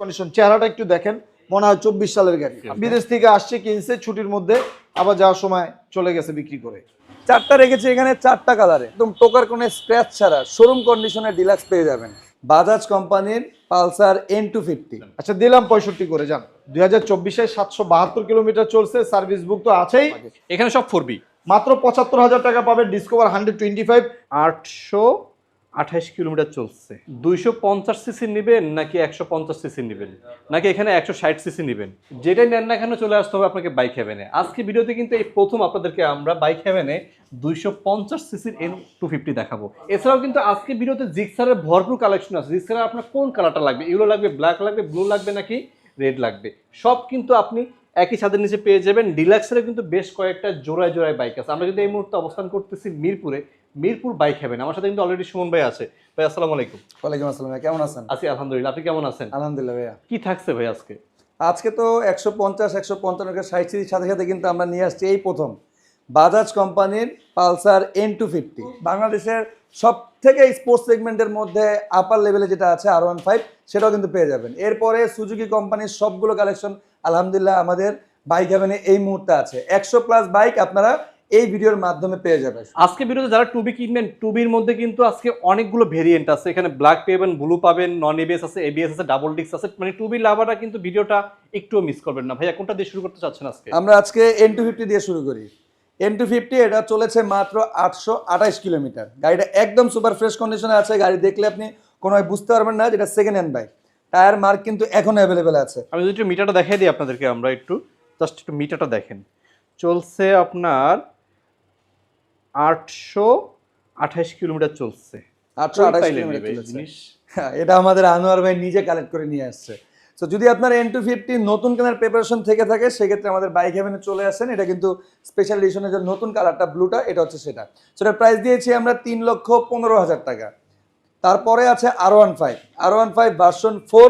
Condition চেহারাটা একটু দেখেন মনে হয় চব্বিশ সালের গাড়ি। বিদেশ থেকে আসছে কিনছে ছুটির মধ্যে আবার যাওয়ার সময় চলে গেছে বিক্রি করে। চারটা রেখেছি এখানে চারটা কালারে একদম টোকার কোনো স্ক্র্যাচ ছাড়া শোরুম কন্ডিশনে ডিলাক্স পেয়ে যাবেন। বাজাজ কোম্পানির পালসার এন টু ফিফটি আচ্ছা দিলাম পঁয়ষট্টি করে যান। দুই হাজার চব্বিশে সাতশো বাহাত্তর কিলোমিটার চলছে সার্ভিস বুক তো আছেই। এখানে সব ফোর বি মাত্র পঁচাত্তর হাজার টাকা পাবে ডিসকভার হান্ড্রেড টোয়েন্টি ফাইভ আটশো আঠাইশ কিলোমিটার চলছে। দুইশো পঞ্চাশ সিসি নেবেন নাকি একশো পঞ্চাশ সিসি নেবেন? নাকি এখানে একশো ষাট সিসি নেবেন? যেটাই নেন না কেন চলে আসতে হবে আপনাকে বাইক হ্যাভেনে আজকে ভিডিওতে কিন্তু এই প্রথম আপনাদেরকে আমরা বাইক হ্যাভেনে দুইশো পঞ্চাশ সিসির এন টু ফিফটি দেখাবো। এছাড়াও কিন্তু আজকে ভিডিওতে জিক্সারের ভরপুর কালেকশন আছে। জিক্সারের আপনার কোন কালারটা লাগবে? ইউলো লাগবে ব্ল্যাক লাগবে ব্লু লাগবে নাকি রেড লাগবে? সব কিন্তু আপনি একই ছাদের নিচে পেয়ে যাবেন। ডিলাক্সেরও কিন্তু বেশ কয়েকটা জোড়ায় জোড়ায় বাইক আছে। আমরা কিন্তু এই মুহূর্তে অবস্থান করতেছি মিরপুরে। মিরপুর বাইক হ্যাভেন আমার সাথে কিন্তু অলরেডি সুমন ভাই আছে। ভাই আসসালামু আলাইকুম। ওয়ালাইকুম আসসালাম ভাই, কেমন আছেন? আছি আলহামদুলিল্লাহ। আপনি কেমন আছেন? আলহামদুলিল্লাহ ভাইয়া। কি থাকছে ভাই আজকে? আজকে তো একশো পঞ্চাশ একশো পঞ্চান্ন ষাট সিরির সাথে সাথে কিন্তু আমরা নিয়ে আসছি এই প্রথম বাজাজ কোম্পানির পালসার এন টু ফিফটি বাংলাদেশের সব থেকে স্পোর্টস সেগমেন্টের মধ্যে আপার লেভেলে যেটা আছে আর ওয়ান ফাইভ সেটাও কিন্তু পেয়ে যাবেন। এরপরে সুজুকি কোম্পানির সবগুলো কালেকশন আলহামদুলিল্লাহ আমাদের বাইক হ্যাভেনে এই মুহূর্তে আছে। একশো প্লাস বাইক আপনারা এই ভিডিওর মাধ্যমে পেয়ে যাবেন আজকে ভিডিওতে যারা টুবি কিনবেন টুবির মধ্যে কিন্তু আজকে অনেকগুলো ভেরিয়েন্ট আছে। এখানে ব্ল্যাক পেবেন ব্লু পাবেন নন এবিএস আছে এবিএস আছে ডাবল ডিক্স আছে। মানে টুবি লাভাররা কিন্তু ভিডিওটা একটুও মিস করবেন না। ভাইয়া কোনটা দিয়ে শুরু করতে চাচ্ছেন আজকে? আমরা আজকে এন টু ফিফটি দিয়ে শুরু করি। এন টু ফিফটি এটা চলেছে মাত্র আটশো আঠাইশ কিলোমিটার। গাড়িটা একদম সুপার ফ্রেশ কন্ডিশনে আছে। গাড়ি দেখলে আপনি কোনো বুঝতে পারবেন না যেটা second hand bike tyre mark কিন্তু এখন অ্যাভেলেবেল আছে। আমি যদি একটু মিটারটা দেখাই দিই আপনাদেরকে আমরা একটু। জাস্ট একটু মিটারটা দেখেন। চলছে আপনার আটশো আঠাইশ কিলোমিটার চলছে। আটশো কিলোমিটার জিনিস? হ্যাঁ, এটা আমাদের আনোয়ার ভাই নিজে কালেক্ট করে নিয়ে আসছে। তো যদি আপনার এন টু ফিফটি নতুন কেনার প্রিপারেশন থেকে থাকে সেক্ষেত্রে আমাদের বাইক হেভেনে চলে আসেন। এটা কিন্তু স্পেশাল এডিশনের যে নতুন কালারটা ব্লুটা এটা হচ্ছে সেটা। সেটা প্রাইস দিয়েছি আমরা তিন লক্ষ পনেরো হাজার টাকা। তারপরে আছে R one five R one five version four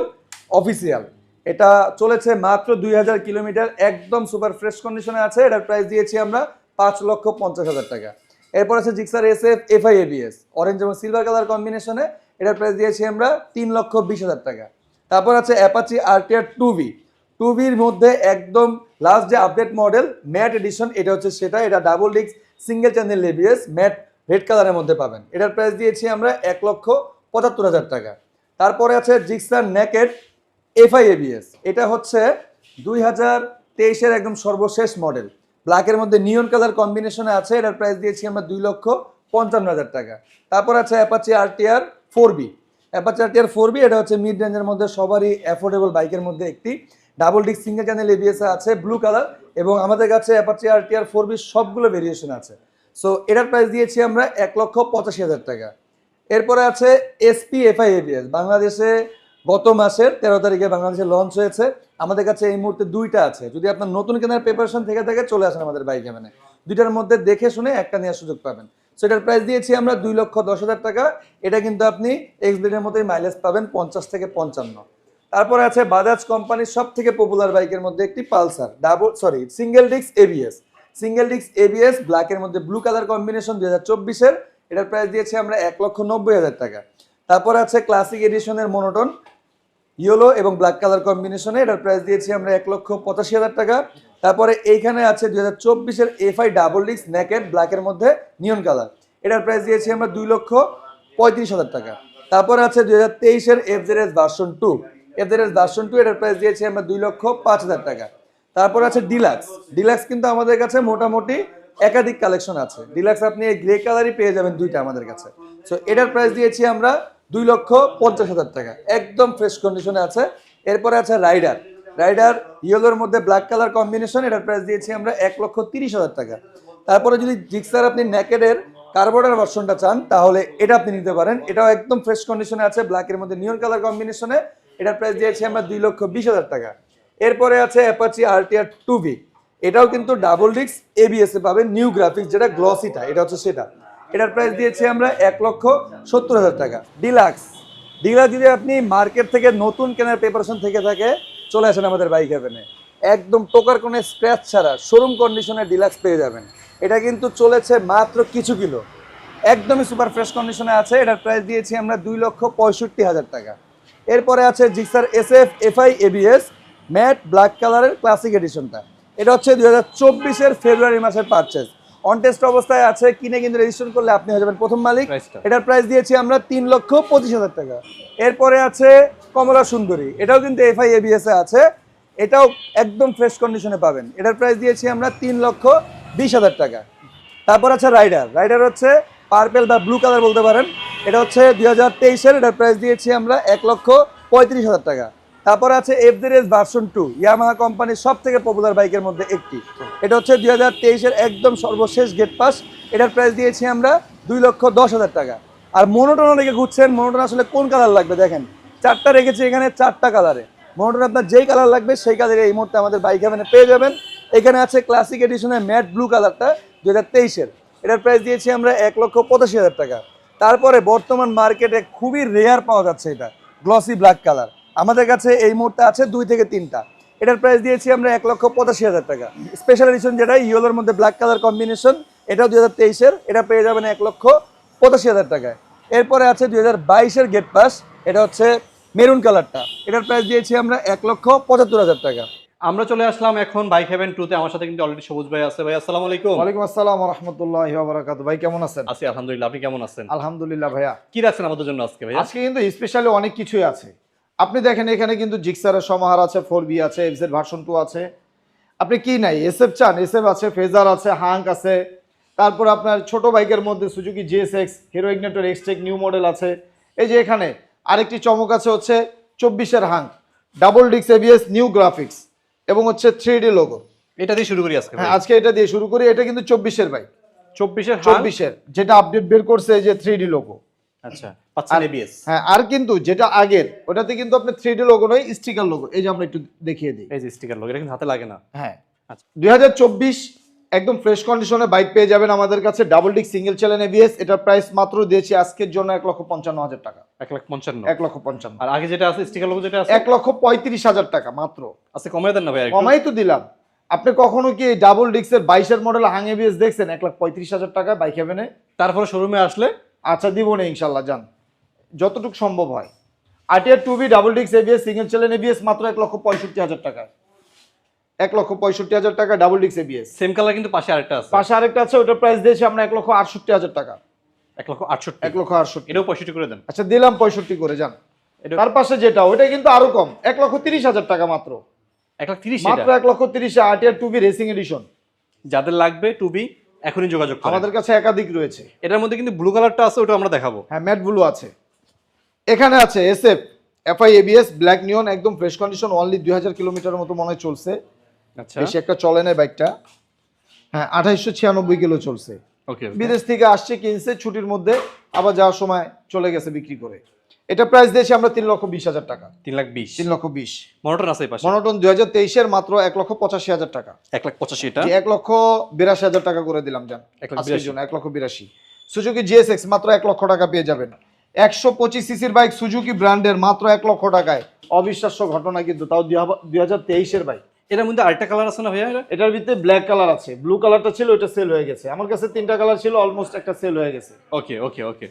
official এটা চলেছে মাত্র দুই হাজার কিলোমিটার একদম সুপার ফ্রেশ কন্ডিশনে আছে। এটার প্রাইস দিয়েছি আমরা পাঁচ লক্ষ পঞ্চাশ হাজার টাকা। এরপর আছে Gixxer S F FI ABS orange এবং সিলভার কালার কম্বিনেশনে এটার প্রাইস দিয়েছি আমরা তিন লক্ষ বিশ হাজার টাকা। তারপর আছে Apache RTR two V two ভির মধ্যে একদম লাস্ট যে আপডেট মডেল ম্যাট এডিশন এটা হচ্ছে সেটা, এটা double disc single channel ABS matte red কালারের মধ্যে পাবেন। এটার প্রাইস দিয়েছি আমরা এক লক্ষ পঁচাত্তর হাজার টাকা। তারপরে আছে জিক্সার নেকেট এফআই এবিএস এটা হচ্ছে দুই হাজার তেইশের একদম সর্বশেষ মডেল ব্ল্যাকের মধ্যে নিয়ন কালার কম্বিনেশনে আছে, এটার প্রাইস দিয়েছি আমরা দুই লক্ষ পঞ্চান্ন হাজার টাকা। তারপর আছে অ্যাপাচি আর আরটিআর ফোর বি অ্যাপাচি আর আরটিআর ফোর বি এটা হচ্ছে মিড রেঞ্জের মধ্যে সবারই অ্যাফোর্ডেবল বাইকের মধ্যে একটি। Double disc single channel ABS আছে ব্লু কালার এবং আমাদের কাছে অ্যাপাচি আর আরটিআর ফোর বি সবগুলো ভেরিয়েশন আছে। সো এটার প্রাইস দিয়েছি আমরা এক লক্ষ পঁচাশি হাজার টাকা। এরপরে আছে এসপি এফআই এবিএস বাংলাদেশে গত মাসের তেরো তারিখে বাংলাদেশে লঞ্চ হয়েছে। আমাদের কাছে এই মুহূর্তে দুইটা আছে। যদি আপনার নতুন কেনার প্রিপারেশন থেকে থাকে, চলে আসেন আমাদের বাইক মানে দুইটার মধ্যে দেখে শুনে একটা নেওয়ার সুযোগ পাবেন। সেটার প্রাইস দিয়েছি আমরা দুই লক্ষ দশ হাজার টাকা। এটা কিন্তু আপনি এক্সব্লেডের মতোই মাইলেজ পাবেন, পঞ্চাশ থেকে পঞ্চান্ন। তারপরে আছে বাজাজ কোম্পানির সব থেকে পপুলার বাইকের মধ্যে একটি Pulsar double sorry single disc ABS single disc ABS ব্ল্যাকের মধ্যে ব্লু কালার কম্বিনেশন দুই হাজার চব্বিশের। এটার প্রাইস দিয়েছি আমরা এক লক্ষ নব্বই হাজার টাকা। তারপরে আছে ক্লাসিক এডিশনের মনোটন ইয়েলো এবং ব্ল্যাক কালার কম্বিনেশনে এটার প্রাইস দিয়েছি আমরা এক লক্ষ পঁচাশি হাজার টাকা। তারপরে এইখানে আছে দুই হাজার চব্বিশের এফআই ডাবল ডিস্ক নেকেট ব্ল্যাকের মধ্যে নিয়ন কালার এটার প্রাইস দিয়েছি আমরা দুই লক্ষ পঁয়ত্রিশ হাজার টাকা। তারপরে আছে দুই হাজার তেইশের FZS version two FZS version two এটার প্রাইস দিয়েছি আমরা দুই লক্ষ পাঁচ হাজার টাকা। তারপর আছে ডিলাক্স ডিলাক্স কিন্তু আমাদের কাছে মোটামুটি একাধিক কালেকশন আছে। ডিলাক্স আপনি এই গ্রে কালারই পেয়ে যাবেন দুইটা আমাদের কাছে। সো এটার প্রাইস দিয়েছি আমরা দুই লক্ষ পঞ্চাশ হাজার টাকা। একদম ফ্রেশ কন্ডিশনে আছে। এরপরে আছে রাইডার রাইডার ইয়েলোর মধ্যে ব্ল্যাক কালার কম্বিনেশন এটার প্রাইস দিয়েছি আমরা এক লক্ষ তিরিশ হাজার টাকা। তারপরে যদি জিক্সার আপনি ন্যাকেডের কার্বোর্ডার ভার্সনটা চান, তাহলে এটা আপনি নিতে পারেন। এটাও একদম ফ্রেশ কন্ডিশনে আছে ব্ল্যাকের মধ্যে নিয়ন কালার কম্বিনেশনে এটার প্রাইস দিয়েছি আমরা দুই লক্ষ বিশ হাজার টাকা। এরপরে আছে অ্যাপাচি আরটিআর টু ভি এটাও কিন্তু ডাবল ডিস্ক এবিএস এ পাবেন নিউ গ্রাফিক্স যেটা গ্লসিটা এটা হচ্ছে সেটা। এটার প্রাইস দিয়েছি আমরা এক লক্ষ সত্তর হাজার টাকা। ডিলাক্স ডিলাক্স যদি আপনি মার্কেট থেকে নতুন কেনার প্রিপারেশন থেকে থাকে, চলে আসেন আমাদের বাইক হ্যাভেনে একদম টোকার কোনো স্ক্র্যাচ ছাড়া শোরুম কন্ডিশনে ডিলাক্স পেয়ে যাবেন। এটা কিন্তু চলেছে মাত্র কিছু কিলো। একদমই সুপার ফ্রেশ কন্ডিশনে আছে, এটার প্রাইস দিয়েছি আমরা দুই লক্ষ পঁয়ষট্টি হাজার টাকা। এরপরে আছে Gixxer S F FI ABS matte black কালারের ক্লাসিক এডিশনটা এটা হচ্ছে দু হাজার চব্বিশের ফেব্রুয়ারি মাসের পারচেস অন টেস্ট অবস্থায় আছে কিনে কিন্তু রেজিস্ট্রেশন করলে আপনি হয়ে যাবেন প্রথম মালিক। এটার প্রাইস দিয়েছি আমরা তিন লক্ষ পঁচিশ হাজার টাকা। এরপরে আছে কমলা সুন্দরী। এটাও কিন্তু এফআই এবিএস এ আছে। এটাও একদম ফ্রেশ কন্ডিশনে পাবেন। এটার প্রাইস দিয়েছি আমরা তিন লক্ষ বিশ হাজার টাকা। তারপর আছে রাইডার রাইডার হচ্ছে পার্পেল বা ব্লু কালার বলতে পারেন। এটা হচ্ছে দুই হাজার তেইশের এটার প্রাইস দিয়েছি আমরা এক লক্ষ পঁয়ত্রিশ হাজার টাকা। তারপর আছে এফজেড ভার্সন টু ইয়ামাহা কোম্পানির সব থেকে পপুলার বাইকের মধ্যে একটি। এটা হচ্ছে দুই হাজার তেইশের একদম সর্বশেষ গেট পাস এটার প্রাইস দিয়েছি আমরা দুই লক্ষ দশ হাজার টাকা। আর মনোটনও রেখে ঘুরছেন মনোটন আসলে কোন কালার লাগবে দেখেন? চারটা রেখেছি এখানে চারটা কালারে মনোটন আপনার যেই কালার লাগবে সেই কালারে এই মুহূর্তে আমাদের বাইক এখানে পেয়ে যাবেন। এখানে আছে ক্লাসিক এডিশনের ম্যাট ব্লু কালারটা দু হাজার তেইশের। এটার প্রাইস দিয়েছি আমরা এক লক্ষ পঁচাশি হাজার টাকা। তারপরে বর্তমান মার্কেটে খুবই রেয়ার পাওয়া যাচ্ছে এটা গ্লসি ব্ল্যাক কালার আমাদের কাছে এই মুহূর্তে আছে দুই থেকে তিনটা। এটার প্রাইস দিয়েছি আমরা এক লক্ষ পঁচাশি হাজার টাকা। স্পেশাল এডিশন যেটা ইয়েলোর মধ্যে ব্ল্যাক কালার কম্বিনেশন এটাও দুই হাজার তেইশের এটা পেয়ে যাবেন এক লক্ষ পঁচাশি হাজার টাকায়। এরপরে আছে দুই হাজার বাইশের গেট পাস এটা হচ্ছে মেরুন কালারটা এটার প্রাইস দিয়েছি আমরা এক লক্ষ পঁচাত্তর হাজার টাকা। আমরা চলে আসলাম এখন বাইক হেভেন টুতে আমার সাথে কিন্তু অলরেডি সবুজ ভাই আছে। ভাই আসসালামু আলাইকুম। ওয়ালাইকুম আসসালাম রহমতুল্লাহ বারাকাত ভাই কেমন আছেন? আছি আলহামদুলিল্লাহ। আপনি কেমন আছেন? আলহামদুলিল্লাহ ভাইয়া। কি রাখছেন আমাদের জন্য আজকে ভাই আজকে কিন্তু স্পেশালি অনেক কিছুই আছে। আপনি দেখেন এখানে কিন্তু জিক্সারের সমাহার আছে ফোর বি আছে এফজেড ভার্সন টু আছে। আপনি কি নাই? এসএফ চান এসএফ আছে ফেজার আছে হাঙ্ক আছে। তারপর আপনার ছোট বাইকের মধ্যে Suzuki GS X Hero Ignitor Xtec new model আছে। এই যে এখানে আরেকটি চমক আছে হচ্ছে চব্বিশের হাঙ্ক ডাবল ডিক্স এবিএস নিউ গ্রাফিক্স এবং হচ্ছে থ্রি ডি লোগো এটা দিয়ে শুরু করি আজকে হ্যাঁ আজকে এটা দিয়ে শুরু করি। এটা কিন্তু চব্বিশের বাইক। চব্বিশের চব্বিশের যেটা আপডেট বের করছে এই যে থ্রি ডি লোগো আচ্ছা পাচ্ছেন এবিএস হ্যাঁ আর কিন্তু যেটা আগের ওটাতে কিন্তু আপনি লোগো নয় স্টিকার লোগো এই যে আমরা একটু দেখিয়ে দিই। এই যে স্টিকার লোক এটা কিন্তু হাতে লাগে না। হ্যাঁ। আচ্ছা। একদম ফ্রেশ কন্ডিশনে বাইক পেয়ে যাবেন আমাদের কাছে double disc single channel ABS এটার প্রাইস মাত্র দিয়েছি আজকের জন্য এক লক্ষ পঞ্চান্ন হাজার টাকা। এক লাখ পঞ্চান্ন। এক লক্ষ পঞ্চান্ন। আর আগে যেটা আছে স্টিকার লোক যেটা আছে? এক লক্ষ পঁয়ত্রিশ হাজার টাকা মাত্র। আজকে কমে দেন না ভাই কমাই তো দিলাম। আপনি কখনো কি ডাবল ডিক্সের বাইশের মডেল হাং এবিএস দেখছেন? এক লাখ পঁয়ত্রিশ হাজার টাকা বাইক হেভেনে তারপরে শোরুমে আসলে আচ্ছা দিব না ইনশাল্লাহ যান। যতটুকু সম্ভব হয়। আরটিআর টু বি ডাবল ডিক্স এবিএস সিঙ্গেল চ্যানেল এবিএস মাত্র এক লক্ষ পঁয়ষট্টি হাজার টাকা। এক লক্ষ পঁয়ষট্টি হাজার টাকা ডাবল ডিক্স এবিএস। সেম কালার কিন্তু পাশে আরেকটা আছে। পাশে আরেকটা আছে ওটার প্রাইস দিয়েছি আমরা এক লক্ষ আটষট্টি হাজার টাকা। এক লক্ষ আটষট্টি। এক লক্ষ আটষট্টি। এটাও পঁয়ষট্টি করে দেন। আচ্ছা দিলাম পঁয়ষট্টি করে যান। তার পাশে যেটা ওটা কিন্তু আরও কম এক লক্ষ তিরিশ হাজার টাকা মাত্র। এক লাখ তিরিশ মাত্র এক লক্ষ তিরিশে RTR two V racing edition যাদের লাগবে টুবি এখনই যোগাযোগ করেন। আমাদের কাছে একাধিক রয়েছে। এটার মধ্যে কিন্তু ব্লু কালারটা আছে ওটা আমরা দেখাবো। হ্যাঁ ম্যাট ব্লু আছে। এখানে আছে S F FI ABS black neon একদম ফ্রেশ কন্ডিশন অনলি দুই হাজার কিলোমিটারের মতো মনে হয় চলছে। আচ্ছা। বেশি একটা চলে না বাইকটা হ্যাঁ আঠাইশশো ছিয়ানব্বই কিলো চলছে। ওকে বিদেশ থেকে আসছে কিনছে ছুটির মধ্যে আবার যাওয়ার সময় চলে গেছে বিক্রি করে। এটা প্রাইস দিয়েছি আমরা তিন লক্ষ বিশ হাজার টাকা। তিন লাখ বিশ। তিন লক্ষ বিশ। মনোটন আছে পাশে? মনোটন দুই হাজার তেইশের মাত্র এক লক্ষ পঁচাশি হাজার টাকা। এক লাখ পঁচাশি এটা? এক লক্ষ বিরাশি হাজার টাকা করে দিলাম যান এক লক্ষ বিরাশি। সুজুকি জিএসএক্স মাত্র এক লক্ষ টাকা পেয়ে যাবেন। একশো পঁচিশ সিসির বাইক সুজুকি ব্র্যান্ডের মাত্র এক লক্ষ টাকায়। অবিশ্বাস্য ঘটনা কিন্তু তাও দুই হাজার তেইশের বাইক এটার মধ্যে আরেকটা কালার আছে না ভাইয়া এটা? এটার ভিতরে ব্ল্যাক কালার আছে। ব্লু কালারটা ছিল ওটা সেল হয়ে গেছে। আমার কাছে তিনটা কালার ছিল অলমোস্ট একটা সেল হয়ে গেছে। Okay okay okay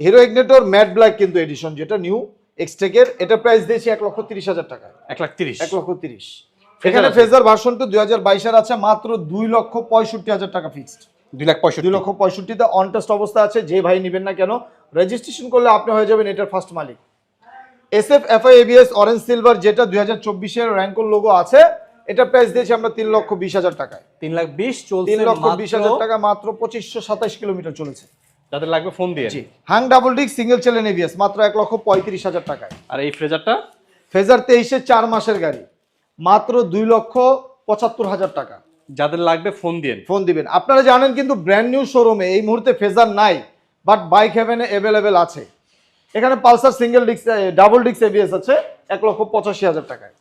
Hero Ignitor matte black কিন্তু এডিশন যেটা নিউ এক্সটেকের এটা প্রাইস দিয়েছি এক লক্ষ তিরিশ হাজার টাকা এক লাখ তিরিশ। এক লক্ষ তিরিশ। এখানে ফেজার ভার্সন টু দুই হাজার বাইশের আছে মাত্র দুই লক্ষ পঁয়ষট্টি হাজার টাকা ফিক্সড দুই লাখ পঁয়ষট্টি। দুই লক্ষ পঁয়ষট্টিতে অনটেস্ট অবস্থা আছে যে ভাই নেবেন না কেন রেজিস্ট্রেশন করলে আপনি হয়ে যাবেন এটার first Malik. S F F I ABS orange silver যেটা দুই হাজার চব্বিশের র্যাঙ্কল লোগো আছে এটা প্রাইস দিয়েছি আমরা তিন লক্ষ বিশ হাজার টাকায়। তিন লাখ বিশ তিন লক্ষ বিশ হাজার টাকা মাত্র পঁচিশশো সাতাশ কিলোমিটার চলেছে। যাদের লাগবে ফোন দিয়ে। জি। Hang double disc single channel ABS মাত্র এক লক্ষ পঁয়ত্রিশ হাজার টাকায়। আর এই ফ্রেজারটা? ফ্রেজার তেইশে চার মাসের গাড়ি মাত্র দুই লক্ষ পঁচাত্তর হাজার টাকা। যাদের লাগবে ফোন দিয়ে ফোন দিবেন। আপনারা জানেন কিন্তু ব্র্যান্ড নিউ শোরুমে এই মুহূর্তে ফেজার নাই বাট বাইক হেভেনে অ্যাভেলেবেল আছে। এখানে পালসার সিঙ্গেল ডিক্স ডাবল ডিক্স এবিএস আছে এক লক্ষ পঁচাশি হাজার টাকায়।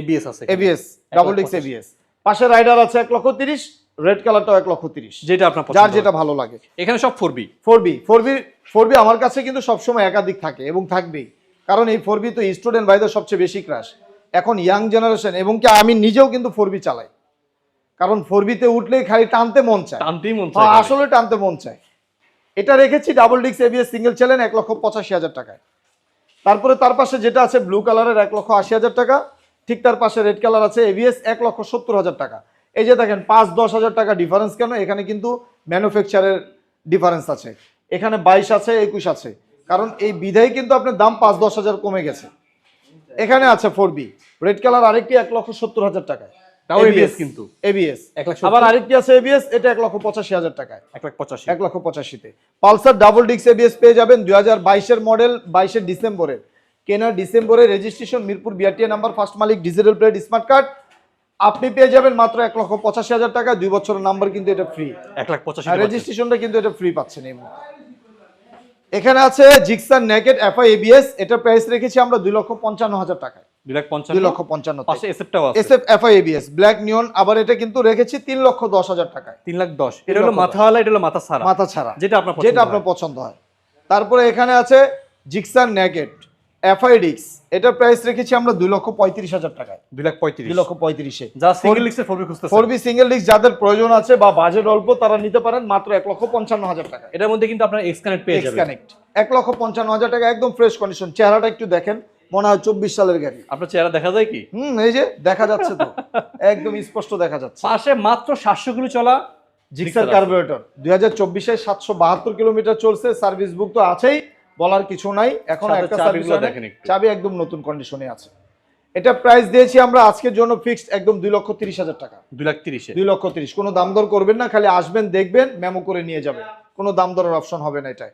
এবিএস আছে এবিএস ডাবল ডিক্স। এবিএস পাশে রাইডার আছে এক লক্ষ তিরিশ রেড কালারটাও এক লক্ষ তিরিশ। যেটা আপনার যার যেটা ভালো লাগে। এখানে সব four V four V four V four V আমার কাছে কিন্তু সবসময় একাধিক থাকে এবং থাকবেই। কারণ এই ফোর বি তো স্টুডেন্ট ভাইদের সবচেয়ে বেশি ক্রাশ এখন ইয়াং জেনারেশন এবং কি আমি নিজেও কিন্তু ফোর বি চালাই। কারণ ফোর বিতে উঠলেই খালি টানতে মন চায়। টানতেই মন হ্যাঁ, চায় আসলে টানতে মন চায়। এটা রেখেছি ডাবল ডিক্স এবিএস সিঙ্গেল চ্যানেল এক লক্ষ পঁচাশি হাজার টাকায়। তারপরে তার পাশে যেটা আছে ব্লু কালারের এক লক্ষ আশি হাজার টাকা ঠিক তার পাশে রেড কালার আছে এবিএস এক লক্ষ সত্তর হাজার টাকা। এই যে দেখেন পাঁচ দশ হাজার টাকা ডিফারেন্স কেন? এখানে কিন্তু ম্যানুফ্যাকচারের ডিফারেন্স আছে। এখানে বাইশ আছে একুশ আছে। কারণ এই বিধায় কিন্তু আপনার দাম পাঁচ দশ হাজার কমে গেছে। এখানে আছে ফোর বি রেড কালার আরেকটি এক লক্ষ সত্তর হাজার টাকায়। কিন্তু। এবিএস আবার আরেকটি আছে এবিএস এটা এক লক্ষ পঁচাশি হাজার টাকায়। এক লাখ পঁচাশি। এক লক্ষ পঁচাশিতে। পালসার ডাবল ডিক্স এবিএস পেয়ে যাবেন দুই হাজার বাইশের মডেল বাইশের ডিসেম্বরের। কেনা ডিসেম্বরে registration Mirpur BRTA number first মালিক ডিজিটাল প্লেট স্মার্ট কার্ড আপনি পেয়ে যাবেন মাত্র এক লক্ষ পঁচাশি হাজার টাকা। দুই বছরের নাম্বার কিন্তু এটা ফ্রি এক লাখ পঁচাশি রেজিস্ট্রেশনটা কিন্তু এটা ফ্রি পাচ্ছেন এই এখানে আছে জিক্সার নেকেট এফআই এবিএস এটা প্রাইস রেখেছি আমরা দুই লক্ষ পঞ্চান্ন হাজার টাকায়। দুই লক্ষ পঞ্চান্ন পাশে এসএফটাও আছে। S F FI ABS black neon আবার এটা কিন্তু রেখেছি তিন লক্ষ দশ হাজার টাকায়। তিন লাখ দশ। এটা হলো মাথাওয়ালা এটা হলো মাথা মাথা ছাড়া যেটা আপনার পছন্দ যেটা হয়। আপনার পছন্দ হয়। তারপরে এখানে আছে জিক্সার নেকেট এফআইডিক্স এটা প্রাইস রেখেছি আমরা দুই লক্ষ পঁয়ত্রিশ হাজার টাকায়। দুই লাখ পঁয়ত্রিশ। দুই লক্ষ পঁয়ত্রিশে যা সিঙ্গেল লিক্সের ফোর খুঁজতেছে। ফোর বি সিঙ্গেল ডিস্ক যাদের প্রয়োজন আছে বা বাজেট অল্প তারা নিতে পারেন মাত্র এক লক্ষ পঞ্চান্ন হাজার টাকা এটার মধ্যে কিন্তু আপনার এক্স কানেক্ট পেয়ে যাবেন। কানেক্ট এক লক্ষ পঞ্চান্ন হাজার টাকা একদম ফ্রেশ কন্ডিশন চেহারাটা একটু দেখেন মনে হয় চব্বিশ সালের গাড়ি। আপনার চেহারা দেখা যায় কি? হুম এই যে দেখা যাচ্ছে তো। একদম স্পষ্ট দেখা যাচ্ছে। পাশে মাত্র সাতশো কিলো চলা জিক্সার কার্বোরেটর দুই হাজার চব্বিশে সাতশো বাহাত্তর কিলোমিটার চলছে সার্ভিস বুক তো আছেই। বলার কিছু নাই। এখন একটা। চাবি একদম নতুন কন্ডিশনে আছে। এটা প্রাইস দিয়েছি আমরা আজকের জন্য ফিক্সড একদম দুই লক্ষ তিরিশ হাজার টাকা। দুই লাখ তিরিশে। দুই লক্ষ তিরিশ। কোনো দাম দর করবেন না খালি আসবেন দেখবেন মেমো করে নিয়ে যাবেন। কোনো দাম দরের অপশন হবে না এটাই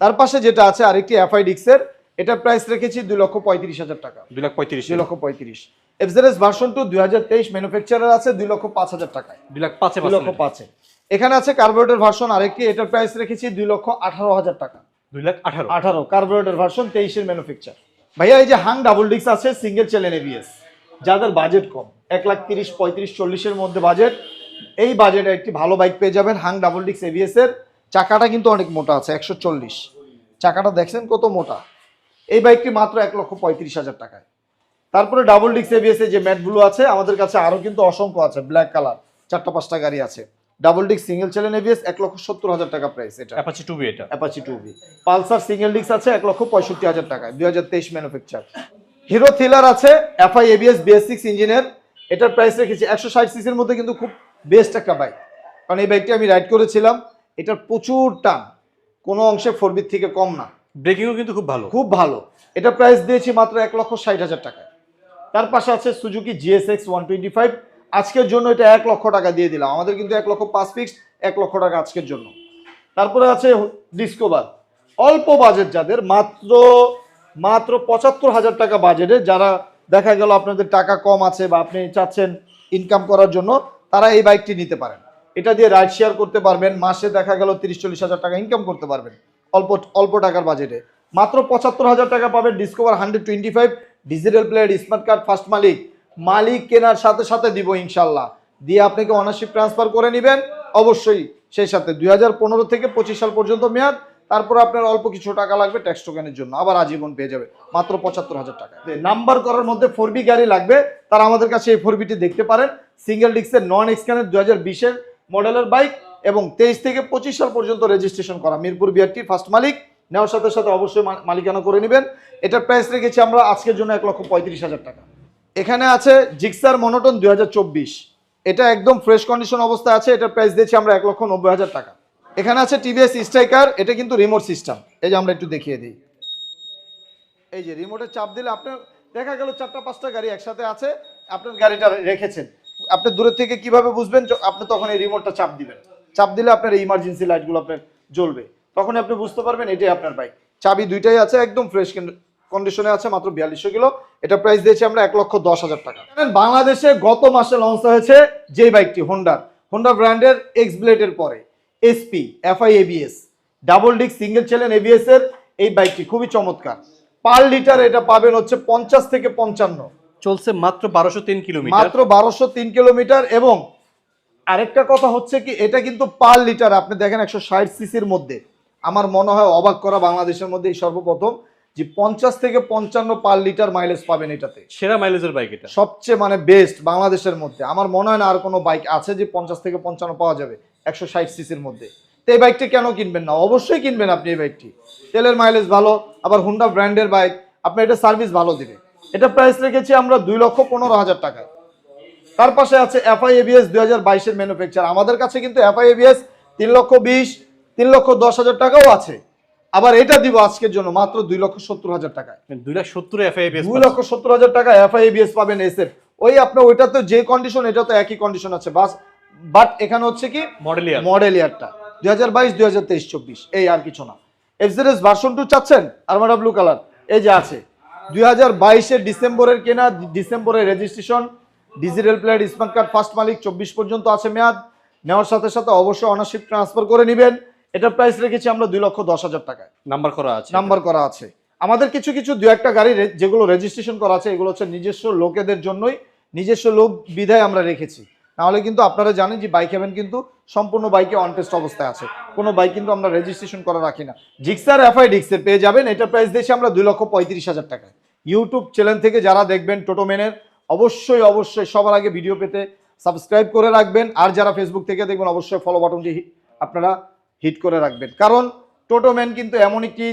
তার পাশে যেটা আছে আরেকটি এফআই ডিক্সের এটা প্রাইস রেখেছি দুই লক্ষ পঁয়ত্রিশ হাজার টাকা। দুই লাখ পঁয়ত্রিশ। দুই লক্ষ পঁয়ত্রিশ। এফজেডএস ভার্সন টু দুই হাজার তেইশ ম্যানুফ্যাকচারার আছে দুই লক্ষ পাঁচ হাজার টাকায়। দুই লাখ পাঁচে দুই লক্ষ পাঁচে। এখানে আছে কার্বোরেটর ভার্সন আরেকটি এটার প্রাইস রেখেছি দুই লক্ষ আঠারো হাজার টাকা। দুই লাখ আঠারো। আঠারো ভার্সন তেইশের ভাইয়া, এই যে হাং ডাবল ডিক্স আছে সিঙ্গেল চ্যানেল যাদের বাজেট কম, এক লাখ তিরিশ চল্লিশের মধ্যে বাজেট এই বাজেটে একটি ভালো বাইক পেয়ে যাবেন হাং ডাবল এর চাকাটা কিন্তু অনেক মোটা আছে, একশো চল্লিশ। চাকাটা দেখছেন কত মোটা? এই বাইকটি মাত্র এক লক্ষ পঁয়ত্রিশ হাজার টাকায়। তারপরে ডাবল ডিক্স এবিএস যে ম্যাটগুলো আছে, আমাদের কাছে আরও কিন্তু অসংখ্য আছে ব্ল্যাক কালার চারটা পাঁচটা গাড়ি আছে। ডাবল ডিক্স সিঙ্গেল চ্যানেল এবিএস এক লক্ষ সত্তর হাজার টাকা প্রাইস এটা। অ্যাপাচি টু বি এটা। Apache two V Pulsar single disc আছে এক লক্ষ পঁয়ষট্টি হাজার টাকায় দুই হাজার তেইশ manufacture Hero thriller FI ABS BS BS six ইঞ্জিনের এটার প্রাইস রেখেছি একশো ষাট সিসির মধ্যে কিন্তু খুব বেস্ট একটা বাইক কারণ এই বাইকটি আমি রাইড করেছিলাম এটার প্রচুর টান কোনো অংশে ফোরবির থেকে কম না। ব্রেকিংও কিন্তু খুব ভালো। খুব ভালো। এটা প্রাইস দিয়েছি মাত্র এক লক্ষ ষাট হাজার টাকায়। তার পাশে আছে Suzuki GSX one twenty five আজকের জন্য এটা এক লক্ষ টাকা দিয়ে দিলাম। আমাদের কিন্তু এক লক্ষ পাঁচ ফিক্সড এক লক্ষ টাকা আজকের জন্য। তারপরে আছে ডিসকোভার অল্প বাজেট যাদের, মাত্র মাত্র পঁচাত্তর হাজার টাকা বাজেটে যারা দেখা গেল আপনাদের টাকা কম আছে বা আপনি চাচ্ছেন ইনকাম করার জন্য, তারা এই বাইকটি নিতে পারেন। এটা দিয়ে রাইড শেয়ার করতে পারবেন। মাসে দেখা গেল তিরিশ চল্লিশ হাজার টাকা ইনকাম করতে পারবেন। অল্প অল্প টাকার বাজেটে মাত্র পঁচাত্তর হাজার টাকা পাবেন Discover hundred twenty five digital player smart card first মালিক। মালিক কেনার সাথে সাথে দিব ইনশাল্লাহ। দিয়ে আপনাকে অনারশিপ ট্রান্সফার করে নেবেন। অবশ্যই সেই সাথে দু হাজার পনেরো থেকে পঁচিশ সাল পর্যন্ত মেয়াদ। তারপর আপনার অল্প কিছু টাকা লাগবে ট্যাক্স টোকেনের জন্য। আবার আজীবন পেয়ে যাবে মাত্র পঁচাত্তর হাজার টাকা। নাম্বার করার মধ্যে ফোর বি গাড়ি লাগবে। তারা আমাদের কাছে এই ফোর বিটি দেখতে পারেন। সিঙ্গেল ডিক্সের নন এক্সকানের দু হাজার মডেলের বাইক এবং তেইশ থেকে পঁচিশ সাল পর্যন্ত রেজিস্ট্রেশন করা। মিরপুর বিআরটি ফার্স্ট মালিক। নেওয়ার সাথে সাথে অবশ্যই মালিকানা করে নেবেন। এটার প্রাইস রেখেছি আমরা আজকের জন্য এক লক্ষ পঁয়ত্রিশ হাজার টাকা। এখানে আছে জিক্সার মনোটন দুই এটা একদম ফ্রেশ কন্ডিশন অবস্থায় আছে, এটার প্রাইস দিয়েছি আমরা এক লক্ষ নব্বই হাজার টাকা। এখানে আছে টিভিএস স্ট্রাইকার, এটা কিন্তু রিমোট সিস্টেম। এই যে আমরা একটু দেখিয়ে দিই। এই যে রিমোটে চাপ দিলে আপনার, দেখা গেল চারটা পাঁচটা গাড়ি একসাথে আছে, আপনার গাড়িটা রেখেছেন। আপনি দূরের থেকে কীভাবে বুঝবেন আপনি তখন এই রিমোটটা চাপ দিবেন? চাপ দিলে আপনার এই ইমার্জেন্সি লাইটগুলো আপনার জ্বলবে। তখন আপনি বুঝতে পারবেন এটাই আপনার বাইক চাবি দুইটাই আছে, একদম ফ্রেশ কন্ডিশনে আছে মাত্র বিয়াল্লিশশো কিলো। এটা প্রাইস দিয়েছি আমরা এক লক্ষ দশ হাজার টাকা। জানেন, বাংলাদেশে গত মাসে লঞ্চ হয়েছে যে বাইকটি হোন্ডার হোন্ডা ব্র্যান্ডের এক্স ব্লেডের পরে SP FI ABS double disc single channel ABS এর এই বাইকটি খুবই চমৎকার। পার লিটার এটা পাবেন হচ্ছে পঞ্চাশ থেকে পঞ্চান্ন। চলছে মাত্র বারোশো তিন কিলোমিটার মাত্র বারোশো তিন কিলোমিটার এবং আরেকটা কথা হচ্ছে কি এটা কিন্তু পার লিটার আপনি দেখেন একশো ষাট সিসির মধ্যে। আমার মনে হয় অবাক করা বাংলাদেশের মধ্যে এই সর্বপ্রথম। যে পঞ্চাশ থেকে পঞ্চান্ন পার লিটার মাইলেজ পাবেন এটাতে। সেরা মাইলেজের বাইক এটা। সবচেয়ে মানে বেস্ট বাংলাদেশের মধ্যে। আমার মনে হয় না আর কোনো বাইক আছে যে পঞ্চাশ থেকে পঞ্চান্ন পাওয়া যাবে একশো ষাট সিসির মধ্যে। তো এই বাইকটি কেন কিনবেন না? অবশ্যই কিনবেন আপনি এই বাইকটি তেলের মাইলেজ ভালো আবার হুন্ডা ব্র্যান্ডের বাইক আপনার এটা সার্ভিস ভালো দিবে। এটা প্রাইস রেখেছি আমরা দুই লক্ষ পনেরো হাজার টাকায়। তার পাশে আছে এফআই এবিএস দুই হাজার বাইশের ম্যানুফ্যাকচার আমাদের কাছে কিন্তু এফআই এবিএস তিন লক্ষ বিশ তিন লক্ষ দশ হাজার টাকাও আছে। আবার এটা দিব আজকের জন্য মাত্র দুই লক্ষ সত্তর হাজার টাকায়। দুই লাখ সত্তর এফআইবিএস দুই লক্ষ সত্তর হাজার টাকা এফআই এবিএস পাবেন এসএফ। ওই আপনার ওইটা তো যে কন্ডিশন এটা তো একই কন্ডিশন আছে বাস। বাট এখানে হচ্ছে কি? মডেল ইয়ার মডেল ইয়ারটা দুই হাজার বাইশ দুই হাজার তেইশ চব্বিশ। এই আর কিছু না। এফজেডএস ভার্সন টু চাচ্ছেন? আরমাডা ব্লু কালার এই যে আছে। দুই হাজার বাইশের ডিসেম্বরের কেনা ডিসেম্বরের registration digital player smart card first মালিক চব্বিশ পর্যন্ত আছে মেয়াদ। নেওয়ার সাথে সাথে অবশ্যই অনারশিপ ট্রান্সফার করে নেবেন। এটার প্রাইস রেখেছি আমরা দুই লক্ষ দশ হাজার টাকায়। নাম্বার করা আছে। নাম্বার করা আছে। আমাদের কিছু কিছু দু একটা গাড়ি যেগুলো রেজিস্ট্রেশন করা আছে এগুলো হচ্ছে নিজস্ব লোকেদের জন্যই নিজস্ব লোক বিধায় আমরা রেখেছি। নাহলে কিন্তু আপনারা জানেন যে বাইক হেভেন কিন্তু সম্পূর্ণ বাইকে অনটেস্ট অবস্থায় আছে। কোনো বাইক কিন্তু আমরা রেজিস্ট্রেশন করা রাখি না। জিক্সার এফআই ডিক্সের পেয়ে যাবেন। এটা প্রাইস দিয়েছি আমরা দুই লক্ষ পঁয়ত্রিশ হাজার টাকায়। ইউটিউব চ্যানেল থেকে যারা দেখবেন টোটোমেনের অবশ্যই অবশ্যই সবার আগে ভিডিও পেতে সাবস্ক্রাইব করে রাখবেন। আর যারা ফেসবুক থেকে দেখবেন অবশ্যই ফলো বাটনটি আপনারা হিট করে রাখবেন। কারণ টোটোম্যান কিন্তু এমন একটি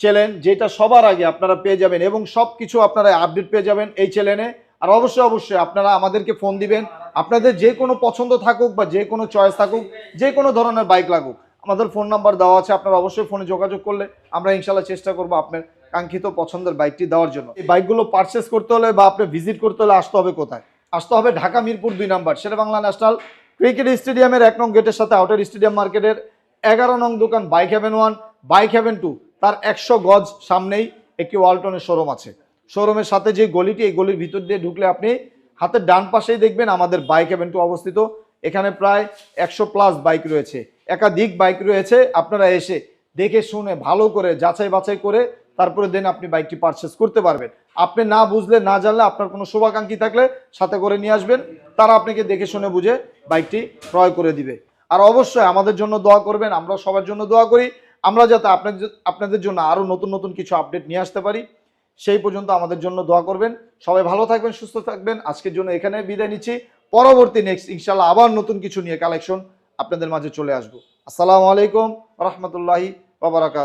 চ্যানেল যেটা সবার আগে আপনারা পেয়ে যাবেন এবং সব কিছু আপনারা আপডেট পেয়ে যাবেন এই চ্যানেলে আর অবশ্যই অবশ্যই আপনারা আমাদেরকে ফোন দিবেন। আপনাদের যে কোনো পছন্দ থাকুক বা যে কোনো চয়েস থাকুক, যে কোনো ধরনের বাইক লাগুক, আমাদের ফোন নাম্বার দেওয়া আছে, আপনারা অবশ্যই ফোনে যোগাযোগ করলে আমরা ইনশাল্লাহ চেষ্টা করব আপনার কাঙ্ক্ষিত পছন্দের বাইকটি দেওয়ার জন্য। এই বাইকগুলো পারচেস করতে হলে বা আপনি ভিজিট করতে হলে আসতে হবে কোথায়? আসতে হবে ঢাকা মিরপুর দুই number Shere Bangla national cricket স্টেডিয়ামের এক নং গেটের সাথে আউটার স্টেডিয়াম মার্কেটের এগারো নং দোকান Bike Haven one Bike Haven two তার একশো গজ সামনেই একটি ওয়ালটনের শোরুম আছে। শোরুমের সাথে যে গলিটি, এই গলির ভিতর দিয়ে ঢুকলে আপনি হাতের ডান পাশেই দেখবেন আমাদের বাইক হ্যাভেন টু অবস্থিত। এখানে প্রায় একশো প্লাস বাইক রয়েছে। একাধিক বাইক রয়েছে, আপনারা এসে দেখে শুনে ভালো করে যাচাই বাছাই করে তারপরে দেন আপনি বাইকটি পারচেস করতে পারবেন। আপনি না বুঝলে, না জানলে আপনার কোনো শুভাকাঙ্ক্ষী থাকলে সাথে করে নিয়ে আসবেন। তারা আপনাকে দেখে শুনে বুঝে বাইকটি ক্রয় করে দিবে। আর অবশ্যই আমাদের জন্য দোয়া করবেন আমরা সবার জন্য দোয়া করি। আমরা যাতে আপনাদের আপনাদের জন্য আরও নতুন নতুন কিছু আপডেট নিয়ে আসতে পারি, সেই পর্যন্ত আমাদের জন্য দোয়া করবেন। সবাই ভালো থাকবেন, সুস্থ থাকবেন। আজকের জন্য এখানে বিদায় নিচ্ছি। পরবর্তী নেক্সট ইনশাল্লাহ আবার নতুন কিছু নিয়ে কালেকশন আপনাদের মাঝে চলে আসব। আসসালামু আলাইকুম রহমতুল্লাহি বাবারাকাত